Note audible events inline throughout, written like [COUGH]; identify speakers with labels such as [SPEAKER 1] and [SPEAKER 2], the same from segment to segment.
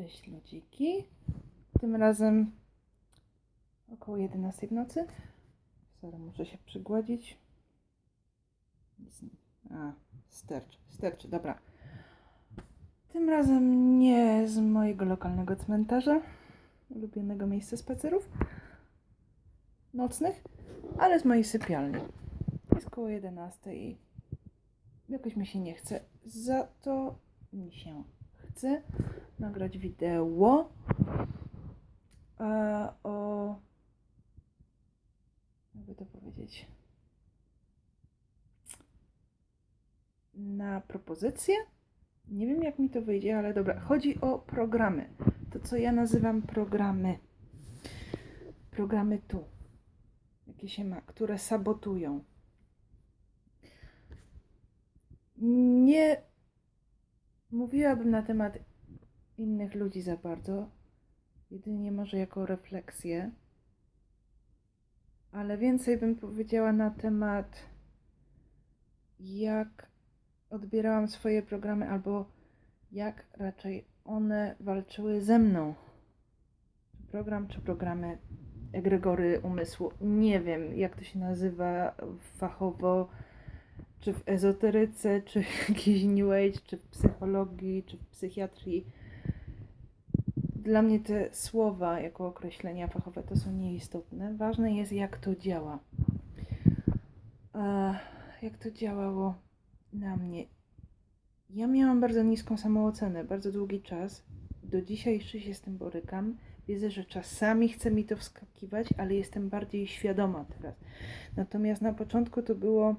[SPEAKER 1] Cześć ludziki. Tym razem około 11 w nocy. Sorry, muszę się przygładzić. A, sterczy, sterczy, dobra. Tym razem nie z mojego lokalnego cmentarza, ulubionego miejsca spacerów nocnych, ale z mojej sypialni. Jest koło 11 i jakoś mi się nie chce. Za to mi się chce nagrać wideo e, o jakby to powiedzieć na propozycję. Nie wiem jak mi to wyjdzie, ale dobra. Chodzi o programy. To co ja nazywam programy. Programy tu. Jakie się ma, które sabotują. Nie mówiłabym na temat innych ludzi za bardzo, jedynie może jako refleksję, ale więcej bym powiedziała na temat, jak odbierałam swoje programy, albo jak raczej one walczyły ze mną. Program, czy programy egregory umysłu. Nie wiem, jak to się nazywa fachowo, czy w ezoteryce, czy w jakiejś New Age, czy w psychologii, czy w psychiatrii. Dla mnie te słowa jako określenia fachowe to są nieistotne. Ważne jest, jak to działa. E, jak to działało na mnie. Ja miałam bardzo niską samoocenę, bardzo długi czas. Do dzisiaj jeszcze się z tym borykam. Widzę, że czasami chce mi to wskakiwać, ale jestem bardziej świadoma teraz. Natomiast na początku to było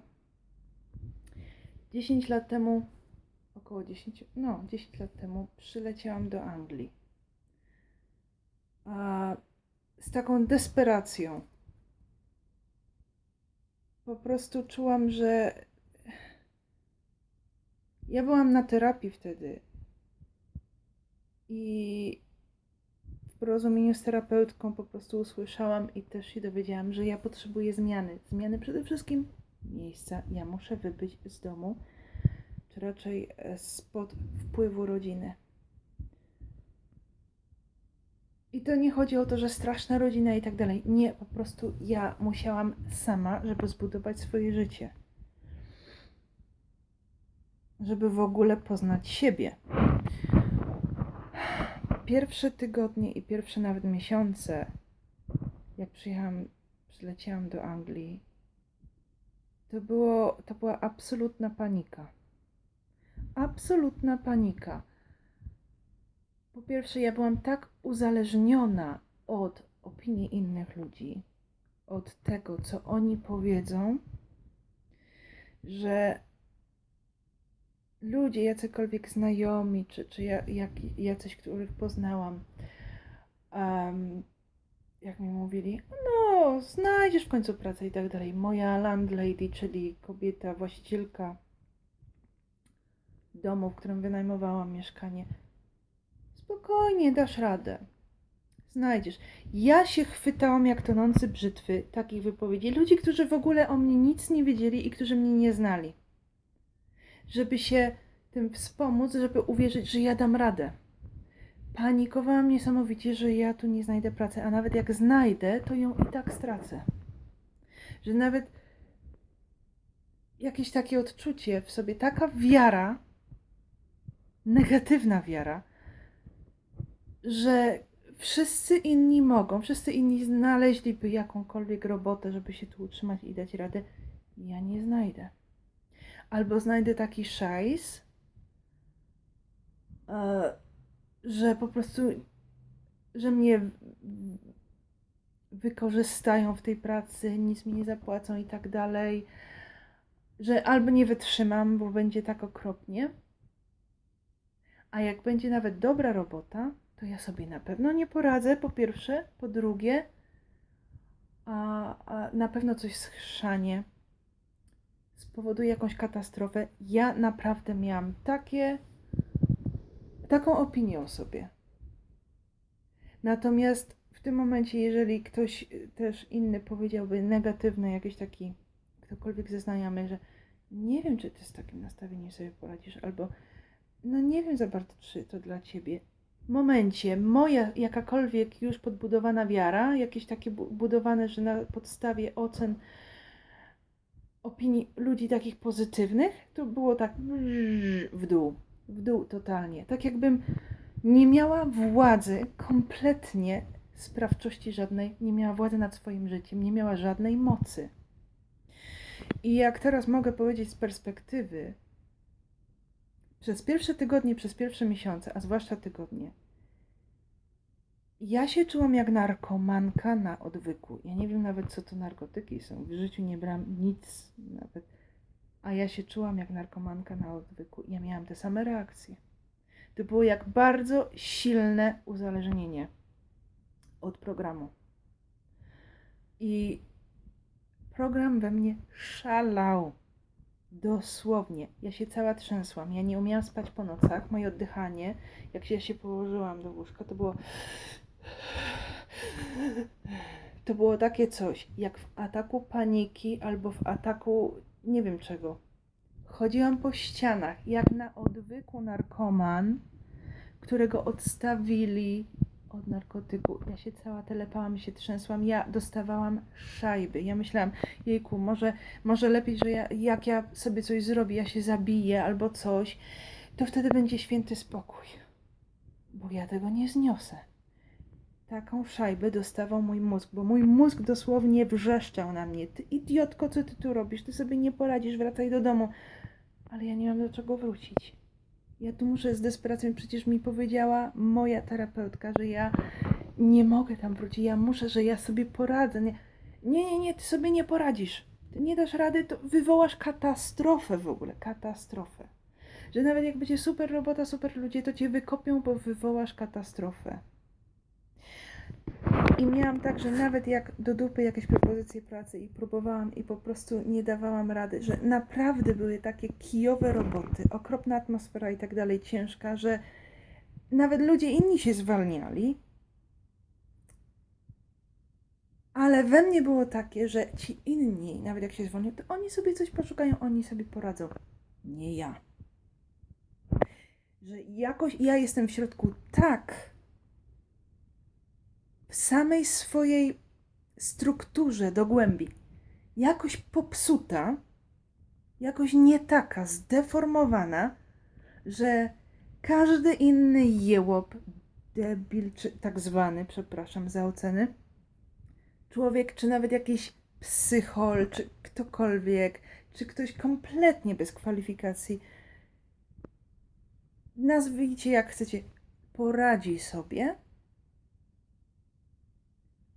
[SPEAKER 1] 10 lat temu, około 10, no 10 lat temu przyleciałam do Anglii. Z taką desperacją. Po prostu czułam, że ja byłam na terapii wtedy. I w porozumieniu z terapeutką po prostu usłyszałam i też się dowiedziałam, że ja potrzebuję zmiany. Zmiany przede wszystkim miejsca. Ja muszę wybyć z domu, czy raczej e, spod wpływu rodziny. I to nie chodzi o to, że straszna rodzina i tak dalej. Nie, po prostu ja musiałam sama, żeby zbudować swoje życie. Żeby w ogóle poznać siebie. Pierwsze tygodnie i pierwsze nawet miesiące, jak przyjechałam, przyleciałam do Anglii, to, było, to była absolutna panika. Absolutna panika. Po pierwsze, ja byłam tak uzależniona od opinii innych ludzi, od tego, co oni powiedzą, że ludzie, jacykolwiek znajomi, czy, czy ja, jak, jacyś, których poznałam, um, jak mi mówili, no, znajdziesz w końcu pracę i tak dalej. Moja landlady, czyli kobieta, właścicielka domu, w którym wynajmowałam mieszkanie, spokojnie dasz radę. Znajdziesz. Ja się chwytałam jak tonący brzytwy takich wypowiedzi. Ludzi, którzy w ogóle o mnie nic nie wiedzieli i którzy mnie nie znali. Żeby się tym wspomóc, żeby uwierzyć, że ja dam radę. Panikowałam niesamowicie, że ja tu nie znajdę pracy, a nawet jak znajdę, to ją i tak stracę. Że nawet jakieś takie odczucie w sobie, taka wiara, negatywna wiara, że wszyscy inni mogą, wszyscy inni znaleźliby jakąkolwiek robotę, żeby się tu utrzymać i dać radę. Ja nie znajdę. Albo znajdę taki szajs, e, że po prostu, że mnie wykorzystają w tej pracy, nic mi nie zapłacą i tak dalej, że albo nie wytrzymam, bo będzie tak okropnie, a jak będzie nawet dobra robota, to ja sobie na pewno nie poradzę, po pierwsze, po drugie, a, a na pewno coś schrzanie, spowoduje jakąś katastrofę. Ja naprawdę miałam takie taką opinię o sobie. Natomiast w tym momencie, jeżeli ktoś y, też inny powiedziałby negatywny, jakiś taki, ktokolwiek ze znajomych, że nie wiem, czy ty z takim nastawieniem sobie poradzisz, albo no nie wiem za bardzo, czy to dla ciebie, momencie moja jakakolwiek już podbudowana wiara, jakieś takie bu- budowane, że na podstawie ocen opinii ludzi takich pozytywnych, to było tak w dół, w dół totalnie. Tak jakbym nie miała władzy kompletnie sprawczości żadnej, nie miała władzy nad swoim życiem, nie miała żadnej mocy. I jak teraz mogę powiedzieć z perspektywy, przez pierwsze tygodnie, przez pierwsze miesiące, a zwłaszcza tygodnie, ja się czułam jak narkomanka na odwyku. Ja nie wiem nawet, co to narkotyki są. W życiu nie brałam nic nawet. A ja się czułam jak narkomanka na odwyku. Ja miałam te same reakcje. To było jak bardzo silne uzależnienie od programu. I program we mnie szalał. Dosłownie. Ja się cała trzęsłam. Ja nie umiałam spać po nocach. Moje oddychanie, jak się- ja się położyłam do łóżka, to było. To było takie coś, jak w ataku paniki albo w ataku nie wiem czego. Chodziłam po ścianach, jak na odwyku narkoman, którego odstawili od narkotyku. Ja się cała telepałam, się trzęsłam, ja dostawałam szajby. Ja myślałam, jejku, może, może lepiej, że ja, jak ja sobie coś zrobię, ja się zabiję albo coś, to wtedy będzie święty spokój. Bo ja tego nie zniosę. Taką szajbę dostawał mój mózg, bo mój mózg dosłownie wrzeszczał na mnie. Ty idiotko, co ty tu robisz? Ty sobie nie poradzisz, wracaj do domu. Ale ja nie mam do czego wrócić. Ja tu muszę z desperacją, przecież mi powiedziała moja terapeutka, że ja nie mogę tam wrócić, ja muszę, że ja sobie poradzę. Nie, nie, nie, nie ty sobie nie poradzisz. Ty nie dasz rady, to wywołasz katastrofę w ogóle, katastrofę. Że nawet jak będzie super robota, super ludzie, to cię wykopią, bo wywołasz katastrofę. I miałam tak, że nawet jak do dupy jakieś propozycje pracy i próbowałam i po prostu nie dawałam rady, że naprawdę były takie kijowe roboty, okropna atmosfera i tak dalej, ciężka, że nawet ludzie inni się zwalniali. Ale we mnie było takie, że ci inni, nawet jak się zwolnią, to oni sobie coś poszukają, oni sobie poradzą. Nie ja. Że jakoś ja jestem w środku tak w samej swojej strukturze do głębi. Jakoś popsuta, jakoś nie taka, zdeformowana, że każdy inny jełop, debil, czy tak zwany, przepraszam za oceny, człowiek, czy nawet jakiś psychol, czy ktokolwiek, czy ktoś kompletnie bez kwalifikacji, nazwijcie jak chcecie, poradzi sobie,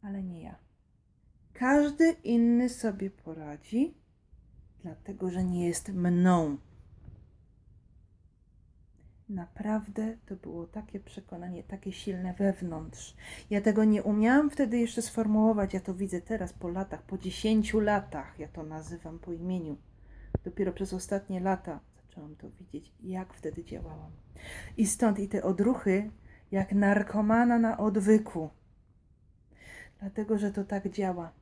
[SPEAKER 1] ale nie ja. Każdy inny sobie poradzi, dlatego że nie jest mną. Naprawdę to było takie przekonanie, takie silne wewnątrz. Ja tego nie umiałam wtedy jeszcze sformułować. Ja to widzę teraz po latach, po 10 latach. Ja to nazywam po imieniu. Dopiero przez ostatnie lata zaczęłam to widzieć, jak wtedy działałam. I stąd i te odruchy, jak narkomana na odwyku dlatego że to tak działa.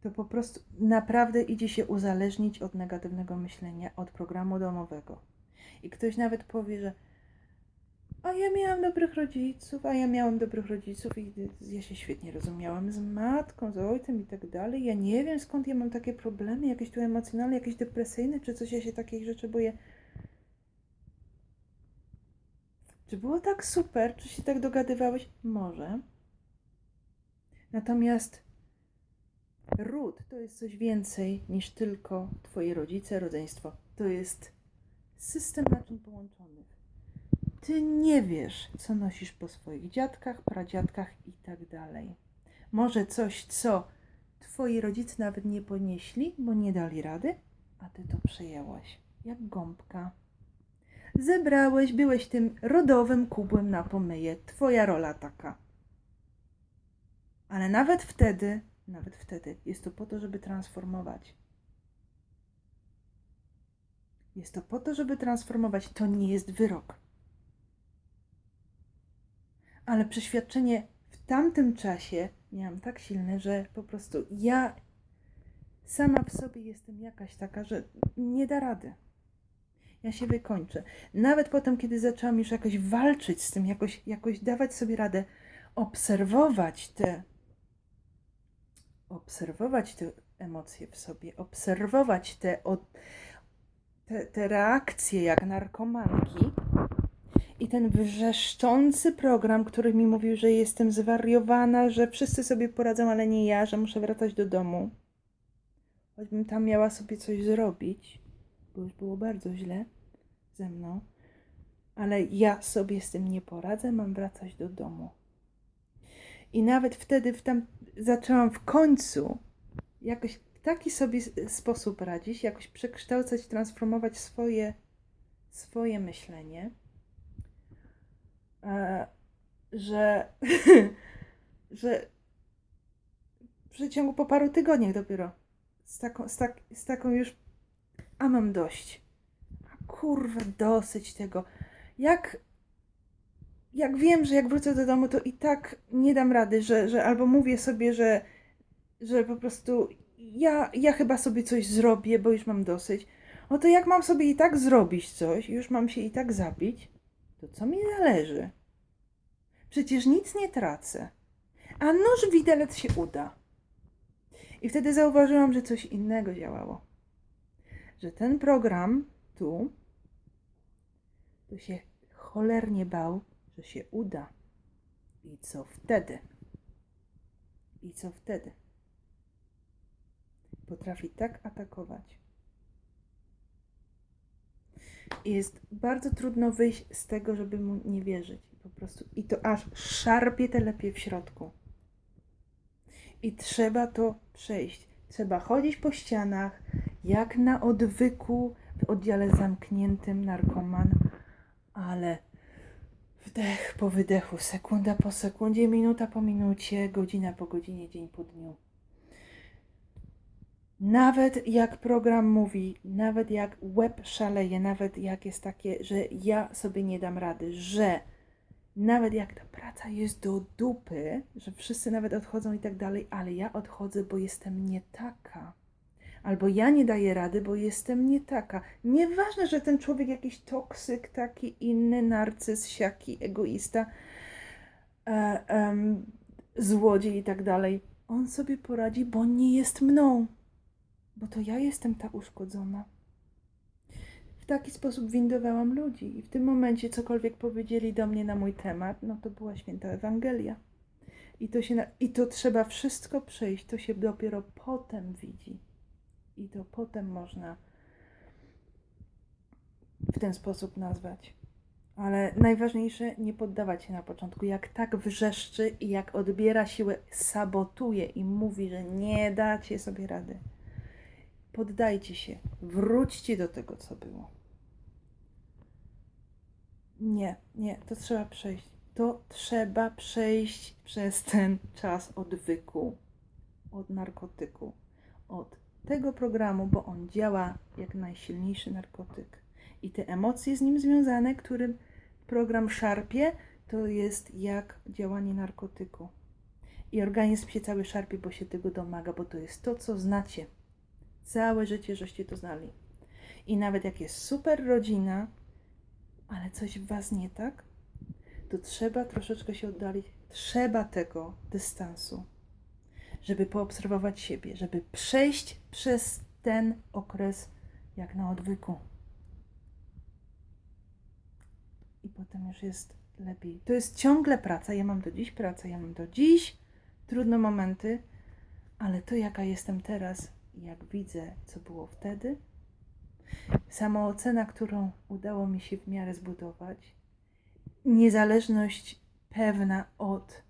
[SPEAKER 1] To po prostu naprawdę idzie się uzależnić od negatywnego myślenia, od programu domowego. I ktoś nawet powie, że a ja miałam dobrych rodziców, a ja miałam dobrych rodziców i ja się świetnie rozumiałam z matką, z ojcem i tak dalej. Ja nie wiem skąd ja mam takie problemy, jakieś tu emocjonalne, jakieś depresyjne, czy coś, ja się takich rzeczy boję. Czy było tak super? Czy się tak dogadywałeś? Może. Natomiast ród to jest coś więcej niż tylko twoi rodzice, rodzeństwo. To jest system naczyń połączonych. Ty nie wiesz, co nosisz po swoich dziadkach, pradziadkach i tak dalej. Może coś, co twoi rodzice nawet nie ponieśli, bo nie dali rady, a ty to przejęłaś jak gąbka. Zebrałeś, byłeś tym rodowym kubłem na pomyje. Twoja rola taka. Ale nawet wtedy, nawet wtedy jest to po to, żeby transformować. Jest to po to, żeby transformować. To nie jest wyrok. Ale przeświadczenie w tamtym czasie miałam tak silne, że po prostu ja sama w sobie jestem jakaś taka, że nie da rady. Ja się wykończę. Nawet potem, kiedy zaczęłam już jakoś walczyć z tym, jakoś, jakoś dawać sobie radę, obserwować te, obserwować te emocje w sobie, obserwować te, te, te reakcje jak narkomanki i ten wrzeszczący program, który mi mówił, że jestem zwariowana, że wszyscy sobie poradzą, ale nie ja, że muszę wracać do domu. Choćbym tam miała sobie coś zrobić, bo już było bardzo źle ze mną, ale ja sobie z tym nie poradzę, mam wracać do domu. I nawet wtedy w tam zaczęłam w końcu jakoś w taki sobie sposób radzić, jakoś przekształcać, transformować swoje, swoje myślenie, e, że, [LAUGHS] że w przeciągu po paru tygodniach dopiero z taką, z, tak, z taką już, a mam dość. A kurwa, dosyć tego. Jak, jak wiem, że jak wrócę do domu, to i tak nie dam rady, że, że albo mówię sobie, że, że po prostu ja, ja chyba sobie coś zrobię, bo już mam dosyć. No to jak mam sobie i tak zrobić coś, już mam się i tak zabić, to co mi należy? Przecież nic nie tracę. A nóż widelec się uda. I wtedy zauważyłam, że coś innego działało. Że ten program tu to się cholernie bał, że się uda. I co wtedy? I co wtedy? Potrafi tak atakować. Jest bardzo trudno wyjść z tego, żeby mu nie wierzyć. Po prostu. I to aż szarpie te lepiej w środku. I trzeba to przejść. Trzeba chodzić po ścianach, jak na odwyku w oddziale zamkniętym narkoman, ale wdech po wydechu, sekunda po sekundzie, minuta po minucie, godzina po godzinie, dzień po dniu. Nawet jak program mówi, nawet jak web szaleje, nawet jak jest takie, że ja sobie nie dam rady, że nawet jak ta praca jest do dupy, że wszyscy nawet odchodzą i tak dalej, ale ja odchodzę, bo jestem nie taka. Albo ja nie daję rady, bo jestem nie taka. Nieważne, że ten człowiek jakiś toksyk, taki inny, narcyz, siaki, egoista, e, um, złodziej i tak dalej. On sobie poradzi, bo nie jest mną. Bo to ja jestem ta uszkodzona w taki sposób windowałam ludzi. I w tym momencie cokolwiek powiedzieli do mnie na mój temat, no to była święta Ewangelia. I to, się na, I to trzeba wszystko przejść, to się dopiero potem widzi. I to potem można w ten sposób nazwać. Ale najważniejsze, nie poddawać się na początku. Jak tak wrzeszczy i jak odbiera siłę, sabotuje i mówi, że nie dacie sobie rady. Poddajcie się, wróćcie do tego, co było. Nie, nie, to trzeba przejść. To trzeba przejść przez ten czas odwyku od narkotyku, od tego programu, bo on działa jak najsilniejszy narkotyk. I te emocje z nim związane, którym program szarpie, to jest jak działanie narkotyku. I organizm się cały szarpie, bo się tego domaga, bo to jest to, co znacie. Całe życie, żeście to znali. I nawet jak jest super rodzina, ale coś w Was nie tak, to trzeba troszeczkę się oddalić. Trzeba tego dystansu, żeby poobserwować siebie, żeby przejść przez ten okres jak na odwyku. I potem już jest lepiej. To jest ciągle praca. Ja mam do dziś pracę, ja mam do dziś trudne momenty, ale to, jaka jestem teraz, jak widzę, co było wtedy, samoocena, którą udało mi się w miarę zbudować, niezależność pewna od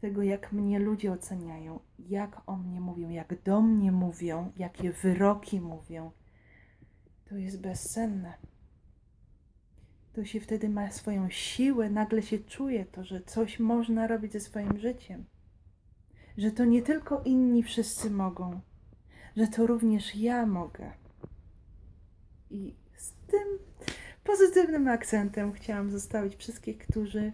[SPEAKER 1] tego, jak mnie ludzie oceniają, jak o mnie mówią, jak do mnie mówią, jakie wyroki mówią, to jest bezcenne. To się wtedy ma swoją siłę, nagle się czuje to, że coś można robić ze swoim życiem. Że to nie tylko inni wszyscy mogą, że to również ja mogę. I z tym pozytywnym akcentem chciałam zostawić wszystkich, którzy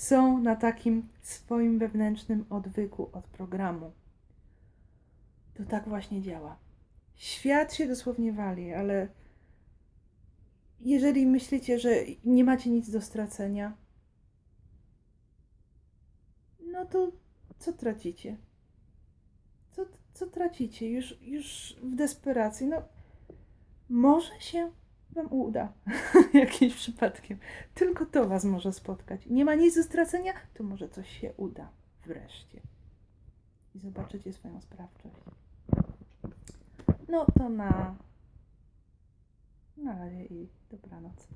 [SPEAKER 1] są na takim swoim wewnętrznym odwyku od programu. To tak właśnie działa. Świat się dosłownie wali, ale jeżeli myślicie, że nie macie nic do stracenia, no to co tracicie? Co, co tracicie już, już w desperacji? No, może się Wam uda [LAUGHS] jakimś przypadkiem. Tylko to Was może spotkać. Nie ma nic do stracenia, to może coś się uda wreszcie. I zobaczycie swoją sprawczość. No to na, na razie i dobranoc.